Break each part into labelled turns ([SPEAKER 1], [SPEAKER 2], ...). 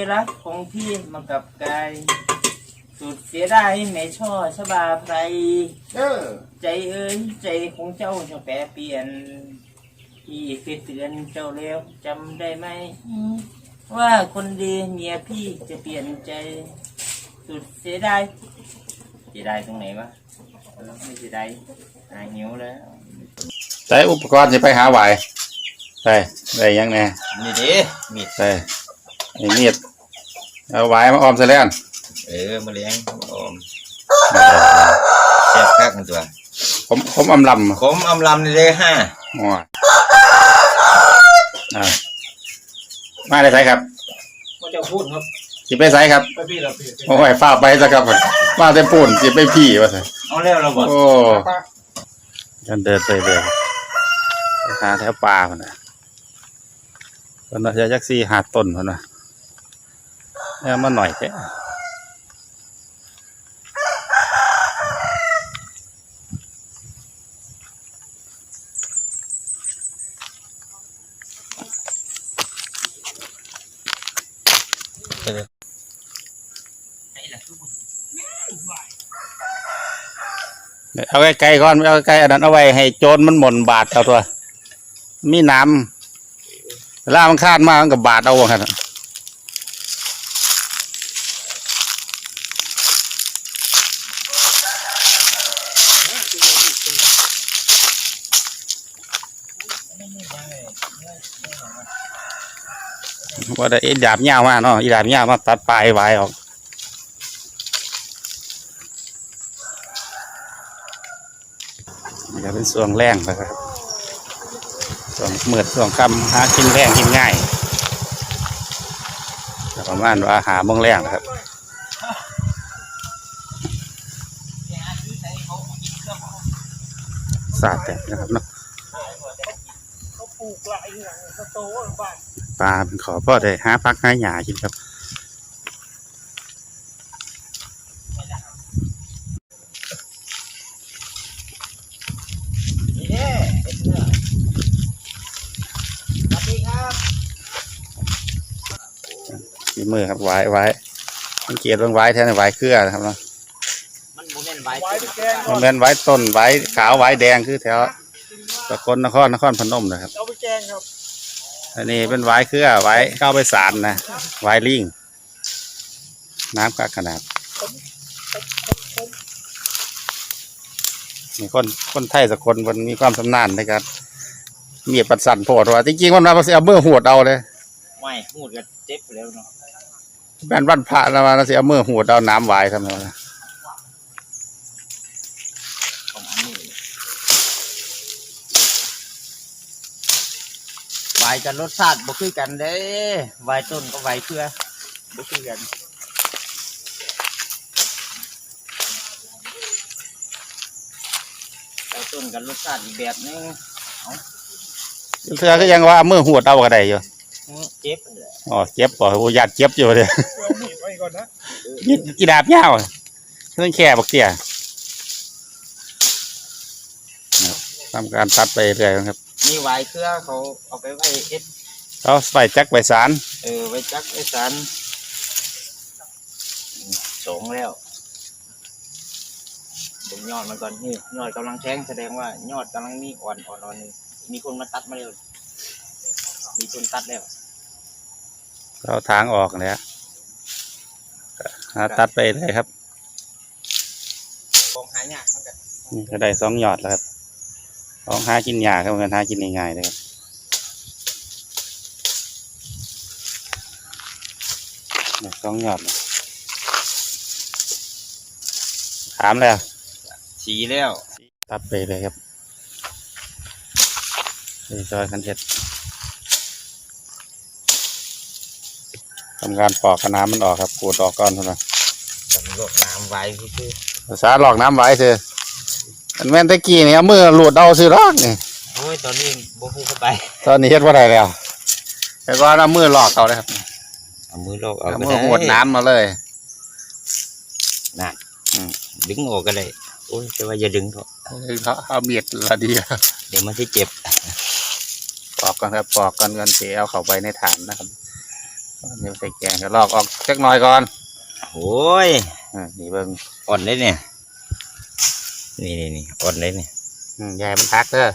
[SPEAKER 1] ยรักของพี่มากับกายสุดเสียดายไม่ช่อชบาไพร
[SPEAKER 2] เออ
[SPEAKER 1] ใจเอ้ยใจของเจ้าจะแปรเปลี่ยนพี่เคยเตือนเจ้าแล้วจำได้ไหม ว่าคนดีเมียพี่จะเปลี่ยนใจ สุดเสียดายเสียดายตรงไหนวะเออไม่เสียดายหายหิวแล้ว
[SPEAKER 3] ใช้อุปกรณ์จะไปหาหวายใช่ได้ยังไง
[SPEAKER 2] นี่ดิมีด
[SPEAKER 3] ใช่ ไอ้มีดเอาหวายมาออมใส่แล้วกัน
[SPEAKER 2] เออมาเลี้ยงออมแซ่บคักมันตัว
[SPEAKER 3] ผมผมอำลำ
[SPEAKER 2] ขมอำลำนี่เลยห้า
[SPEAKER 3] อ๋ออ่ามาได้ใส่ครับ
[SPEAKER 1] มันจะพูดครับ
[SPEAKER 3] สิไปใส่ครับ
[SPEAKER 1] ไปพี่เราพี่
[SPEAKER 3] โอ้ยฝ้าไปซะครับมาแต่ปูนสิไปพี่ว่าใส่
[SPEAKER 1] เอาแล้วเราบอก
[SPEAKER 3] โอ้ฉันเดินไปเลยไปหาแถวป่าคนน่ะคนน่ะจะยักซี่หาต้นคนน่ะ เนี่ยมาหน่อยแค่เอาไกลๆก่อนเอาไกลๆอันนั้นเอาไว้ให้โจรมันหม่นบาดเอาตัว มีน้ำเวลามันคาดมากมันกับบาดเอาครับ ว่าได้อีดาบยาวมากเนาะอีดาบยาวมาตัดปลายไว้ออกนี่ก็เป็นส่วงแรงนะครับส่วงเมือดส่วงคำหากินแรงกินง่ายประมาณว่าหาโมงแรงนะครับ สาดแต่นะครับเนาะ
[SPEAKER 1] ปลาเป็
[SPEAKER 3] นขอพ่อได้หาพักหาหยากินครับ
[SPEAKER 1] นี่แน่เป็นเนื้อสวัสดีครับ
[SPEAKER 3] มีมือครับไว้ไว้สังเกตว่าไว้แทนไว้เครือนะครับเนาะ
[SPEAKER 1] มันโมเมนต์ไว้
[SPEAKER 4] ไว้ไปแกง
[SPEAKER 3] มันเป็นไว้ต้นไว้ขาวไว้แดงคือแถวสกลนครนครพนมนะครับ
[SPEAKER 4] เอาไปแกงครับ
[SPEAKER 3] อันนี้เป็นไว้เครือไว้เข้าไปสารนะไว้ลิงน้ำกักขนาดมีคนคนไทยสักคนมันมีความสำนาญในการมีดปัดสั่นโพดว่าจริงๆมันมาเอามือหวดเอาเลย
[SPEAKER 1] ไม่พูดกันเจ็บแล้วเนาะ
[SPEAKER 3] แม่นวันพระแล้วมาเสียมือหวดเอาน้ำไว้ทำไมวะ
[SPEAKER 1] ของอันนี้ ใบจะรสชาติบ่คือกันเด้ใบต้นก็ใบเครือบ่คือกันใบต้นกันรสชาติอีกแบบนึง
[SPEAKER 3] เธอก็ยังว่าเอามือหวดเอาก็ได้อยู่
[SPEAKER 1] อื้อเจ็บเลย
[SPEAKER 3] อ๋อเจ็บป่ะโอ้ยาดเจ็บอยู่เลย
[SPEAKER 4] เอามีดไว้ก่อนนะ
[SPEAKER 3] นี่กีดาบยาวเรื่องแค่บักเตี้ยทำการตัดไปเรื่อยนะครับ
[SPEAKER 1] มีใบเครือเขาเอาไปไว้เอ็ด
[SPEAKER 3] เขาใส่จักรใบสาร
[SPEAKER 1] เออไว้จักไว้สันสองแล้วดูยอดมันก่อนนี่ยอดกำลังแทงแสดงว่ายอดกำลังมีอ่อนอ่อนอ่อนนี่มีคนมาตัดมาแล้วมีคนตัดแล้ว
[SPEAKER 3] เราทางออกแล้วหาตัดไปเลยครับ
[SPEAKER 1] ของหายากมันก็
[SPEAKER 3] นี่ก็ได้สองยอดแล้วครับ สองหากินยากครับเงินหากินง่ายๆเลยครับนี่สองยอดแล้วถามแล้ว
[SPEAKER 1] สีแล้ว
[SPEAKER 3] ตัดไปเลยครับนี่ซอยคันเห็ดทำการปอกขน้ำมันออกครับขูดออกก่อนเท่านั้น
[SPEAKER 1] สำรวจน้ำไว้คือ
[SPEAKER 3] ภาษาหลอกน้ำไว้เถอะ อันแม่นตะกี้เนี่ยเอามือหลุดเอาสิรอกนี่
[SPEAKER 1] โอ้ยตอนนี้บ่พูดเข้าไป
[SPEAKER 3] ตอนนี้เฮ็ดว่าไรแล้ว แต่ก็เอามือหลอกเอาเลยครับ
[SPEAKER 1] เอามือลอกเอา
[SPEAKER 3] เอา
[SPEAKER 1] ก็
[SPEAKER 3] มือ
[SPEAKER 1] ได้
[SPEAKER 3] หวดน้ำมาเลย
[SPEAKER 1] ดึงออกก็ได้โอ้ยแต่ว่าอย่าดึงเถอะ
[SPEAKER 3] เขาเอาเมียดละดี
[SPEAKER 1] เดี๋ยวมันจะเจ็บ
[SPEAKER 3] ปอกกันครับปอกกันกันเสียเอาเข้าไปในฐานนะครับเดี๋ยวใส่แกงเดี๋ยวลอกออกจักหน่อยก่อน
[SPEAKER 1] โอ้ย
[SPEAKER 3] อ่านี่เบิ่ง
[SPEAKER 1] อ่อนเลยเนี่ย นี่นี่นี่อ่อนเลยเนี่ย
[SPEAKER 3] อืมอยายมันทักเด้อ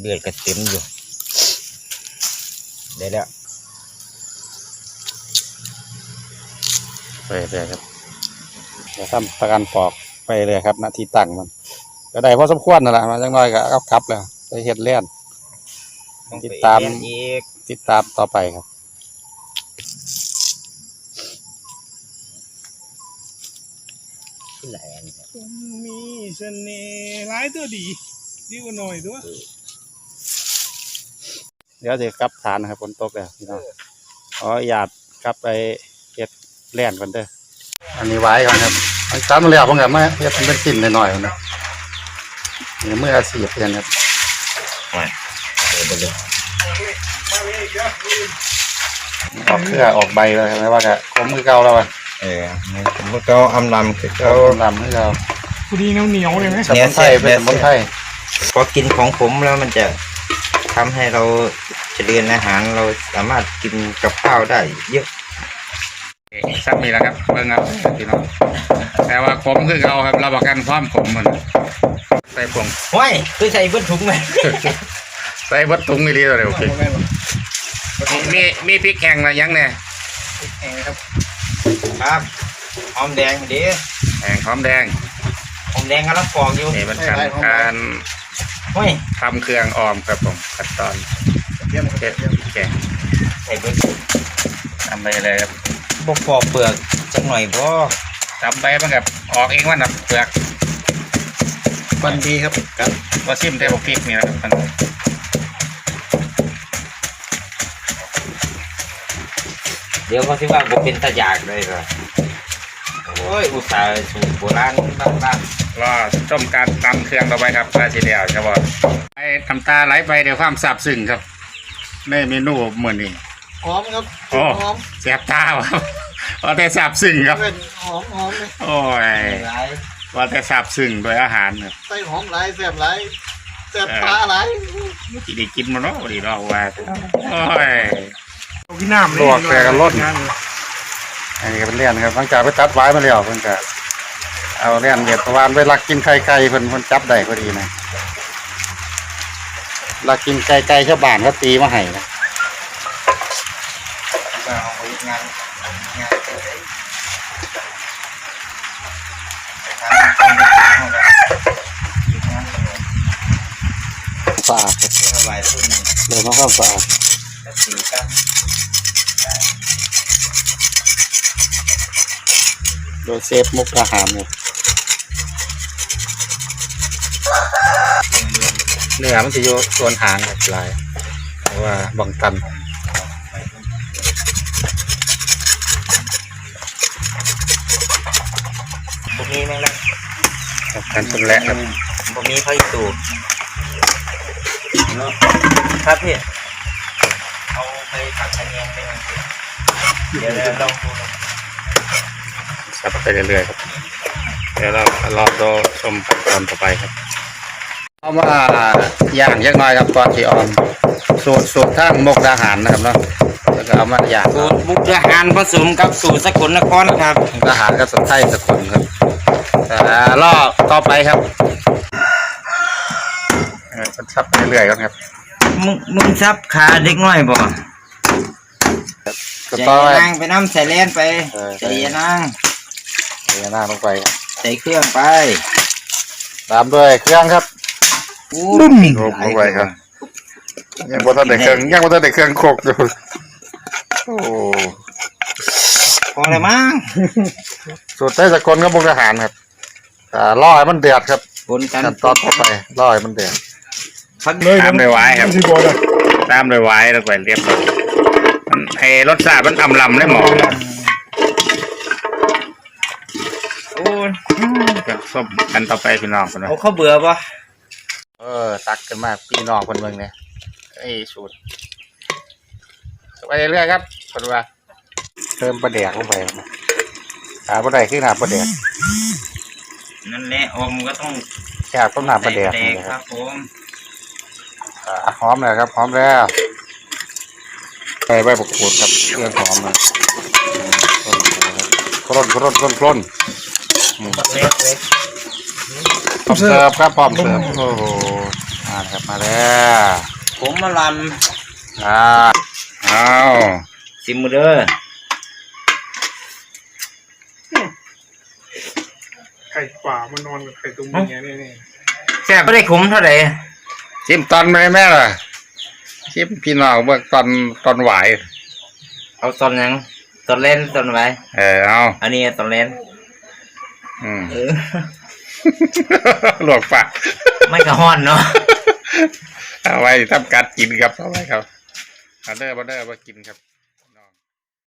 [SPEAKER 1] เลือดกระเต็มอยู่ ได้แล้ว
[SPEAKER 3] ไปเลยครับเดี๋ยวทำประกันปอกไปเลยครับหน้าที่ตั้งมัน ก็ได้พอสมควรนั่นแหละมาจักหน่อยก็เอาครับแล้วไปเฮ็ดเล่น
[SPEAKER 1] ต้อง
[SPEAKER 3] ติด
[SPEAKER 1] ไป
[SPEAKER 3] ตาม
[SPEAKER 1] เรียนอีก
[SPEAKER 3] ติดตามต่อไปครับ
[SPEAKER 1] ที่ไหนอันนี้
[SPEAKER 4] มีเสน่ห์หลายตัวดี ดีกว่าหน่อยตัว
[SPEAKER 3] เดี๋ยวจะกลับฐานนะครับฝนตกแล้วพี่น้องขอหยาดกลับไปเฮ็ดแล่นก่อนเด้ออันนี้ไว้ก่อนครับอันตัดมาแล้วผมก็มาเฮ็ดเป็นสิ้นหน่อยๆนะนี่มืออาชีพเพื่อนครับ
[SPEAKER 1] เออไปเลย
[SPEAKER 3] ออกเครือออกใบแล้วใช่ไหมว่าก็คมมือเก่าแล้วอะ
[SPEAKER 1] เออผมก็เอาอำลำคือ
[SPEAKER 3] เก่า
[SPEAKER 1] เขา
[SPEAKER 3] ลำมือเก่า
[SPEAKER 4] พอดีเหนียวเหนียวๆเลยไหม
[SPEAKER 3] สมุนไพรเป็นสมุนไพร
[SPEAKER 1] พอกินของผมแล้วมันจะทำให้เราเจริญอาหารเราสามารถกินกับข้าวได้เยอะ
[SPEAKER 3] สักมีแล้วครับเบิ่งครับพี่น้องแต่ว่าขมคือเก่าครับรับประกันความขมมันใส่ผง
[SPEAKER 1] ห้วยคือใส่เบิ้ถุงไหม
[SPEAKER 3] ใส่วัดตุงอีหลีเลยโอเคมีมีพริกแห้งอะไรยังเนี่ย
[SPEAKER 1] ครับ หอมแดงดี
[SPEAKER 3] แห้งหอมแดง
[SPEAKER 1] หอมแดงกำลังปอกอยู่
[SPEAKER 3] นี่มันการการ
[SPEAKER 1] ห้วย
[SPEAKER 3] ทำเครื่องออมครับผมขั้นตอนเก็บพริกแกง
[SPEAKER 1] ใส่เบิ้
[SPEAKER 3] ทำไปเลยครับ
[SPEAKER 1] บกปอกเปลือกจักหน่อยบ่
[SPEAKER 3] ทำไปมันกับออกเองมันแบบเปลือกมันดีครับครับว่าซิมเทปพริกนี่นะครับ
[SPEAKER 1] เดี๋ยวเขาคิดว่าบ่เป็นตะยากเลยก็โอ้ยอุตส่าห์สูตรโบราณบ้าน
[SPEAKER 3] รอชมการตำเครื่องต่อไปครับปลาชีเดียวครับผมไอ้ทำตาไหลไปเดี๋ยวความซาบซึ้งครับในเมนูเหมือนนี้
[SPEAKER 4] หอมครับ
[SPEAKER 3] โอ้
[SPEAKER 4] หอม
[SPEAKER 3] แสบตาครับว่าแต่ซาบซึ้งครับ
[SPEAKER 4] เป็นหอมหอมเลย
[SPEAKER 3] โอ้ย
[SPEAKER 1] ๆหลาย
[SPEAKER 3] ว่าแต่ซาบซึ้งโดยอาหารครับ
[SPEAKER 4] ใส่หอมหลายแสบหลายแสบปลาหลาย
[SPEAKER 3] ที่ได้กินมาเนาะดีเราว่าโอ้ย
[SPEAKER 4] กินน้ำ
[SPEAKER 3] ลวกแกงกันร่นอันนี้ก็เป็นเลี้ยนครับหลังจากไปตัดไว้มาแล้วเพิ่นก็เอาเลี้ยนเด็ดประวานไปลักกินไข่ไก่เพิ่นเพิ่นจับได้พอดีนะลักกินไก่ไก่ชาวบ้านเขาตีมาให้นะ
[SPEAKER 1] ก็เอาไปงานงานเลยไปทำงาน
[SPEAKER 3] สะอาดครับ
[SPEAKER 1] สบายขึ้น
[SPEAKER 3] เลยมาความสะอาด
[SPEAKER 1] ก็ สีกัน
[SPEAKER 3] โดยเซฟมุกอาหารเนี่ยเนื้อมันจะอยู่ส่วนหางครับหลายเพราะว่าบังตัน
[SPEAKER 1] บ่มีแม่งละ
[SPEAKER 3] บังตันเป็นแหละครับ
[SPEAKER 1] บ่มีไฟตูดเนาะครับพี่ เอาไปผัดกระเนียงไปมันเดี๋ยวเราลองดูนะ
[SPEAKER 3] สับไปเรื่อยๆครับ เดี๋ยวเรารอดูชมขั้นตอนต่อไปครับเอามาย่างยักหน้อยครับก่อนที่ออมสูตรสูตรทางมกดาหารนะครับเนาะแล้วก็เอามาย่าง
[SPEAKER 1] สูตรบุกอาหารผสมกับสูตรสกลนครครับ
[SPEAKER 3] มุกดาหารกับสไทยสกุลครับแต่รอบต่อไปครับเออมันชับไปเรื่อยๆครับ
[SPEAKER 1] มึงมึงซับขาเด็กน้อยบ่
[SPEAKER 3] ก็
[SPEAKER 1] ใส่
[SPEAKER 3] ต่อไป
[SPEAKER 1] นางไปน้ำใส่แลนไป
[SPEAKER 3] เออ
[SPEAKER 1] ใส่ยานาง
[SPEAKER 3] เทหน้าลงไปครับ
[SPEAKER 1] ใส่เครื่องไป
[SPEAKER 3] ตามด้วยเครื่องครับ
[SPEAKER 1] อู้
[SPEAKER 3] ลงลงไปครับ ยังบ่ทันได้เครื่องยังบ่ทันได้เครื่องโคกอยู่โอ้
[SPEAKER 1] พอแล้วมั้ง
[SPEAKER 3] สูตรไทยสกุลกับมุกดาหารครับอ่าล่อให้มันเดือดครับ
[SPEAKER 1] บนกัน
[SPEAKER 3] ขั้นตอนต่อไปล่อให้มันเดือด
[SPEAKER 1] พัก
[SPEAKER 3] ตามด้วยไว้ครับ
[SPEAKER 4] สิบอลเลย
[SPEAKER 3] ตามด้วยไว้แล้วไปเรียบร้อยมัน ให้รสชาติมันอำลำได้หมอ
[SPEAKER 1] โอ้ย
[SPEAKER 3] กับส้มกันต่อไปพี่น้องคนนะ
[SPEAKER 1] เอาข้าวเบื่อปะ
[SPEAKER 3] เออ ตักกันมากพี่น้องคนเมืองเนี่ยไอ้สูตรไปเรื่อยๆครับคนว่าเติมปลาแดกลงไปนะหาปลาแดกขึ้นหาปลาแดก
[SPEAKER 1] นั่นแหละอมก็ต้อง
[SPEAKER 3] แค่ต้นหาปลาแดก
[SPEAKER 1] ใส่
[SPEAKER 3] นี่
[SPEAKER 1] ค
[SPEAKER 3] ค
[SPEAKER 1] รั
[SPEAKER 3] รั
[SPEAKER 1] บบผม
[SPEAKER 3] อ่าหอมแล้วครับหอมแล้ว ใส่ใบมะกรูดครับเครื่องหอมนะคร่นคร่นคร่นคร่น
[SPEAKER 1] เล็กเล็ก
[SPEAKER 3] พร้อมเสิร์ฟครับพร้อมเสิร์ฟโอ้โหมาแล้วครับมาแล้ว
[SPEAKER 1] ผมมาล
[SPEAKER 3] อ่าเอาำ
[SPEAKER 1] ซิมเดอร์
[SPEAKER 4] ไข่ป่ามานอนกับไข่ตุ้มอย่างเงี้ยเนี่ยเนี่ย
[SPEAKER 1] แซ่บไม่ได้คุ้มเท่าไหร่
[SPEAKER 3] ชิมตอนไหมแม่ล่ะ ชิมพี่น้องเมื่อตอนตอนไหวาย
[SPEAKER 1] เอาตอนยังตอนเล่นตอนไว้
[SPEAKER 3] เออเอา
[SPEAKER 1] อันนี้ตอนเล่น
[SPEAKER 3] อืม
[SPEAKER 1] เออ
[SPEAKER 3] หลวกปาก
[SPEAKER 1] ไม่กระห้อนเนาะ
[SPEAKER 3] เอาไว้ทำการกินครับเอาไว้ครับมาเด้อมาเด้อมากินครับ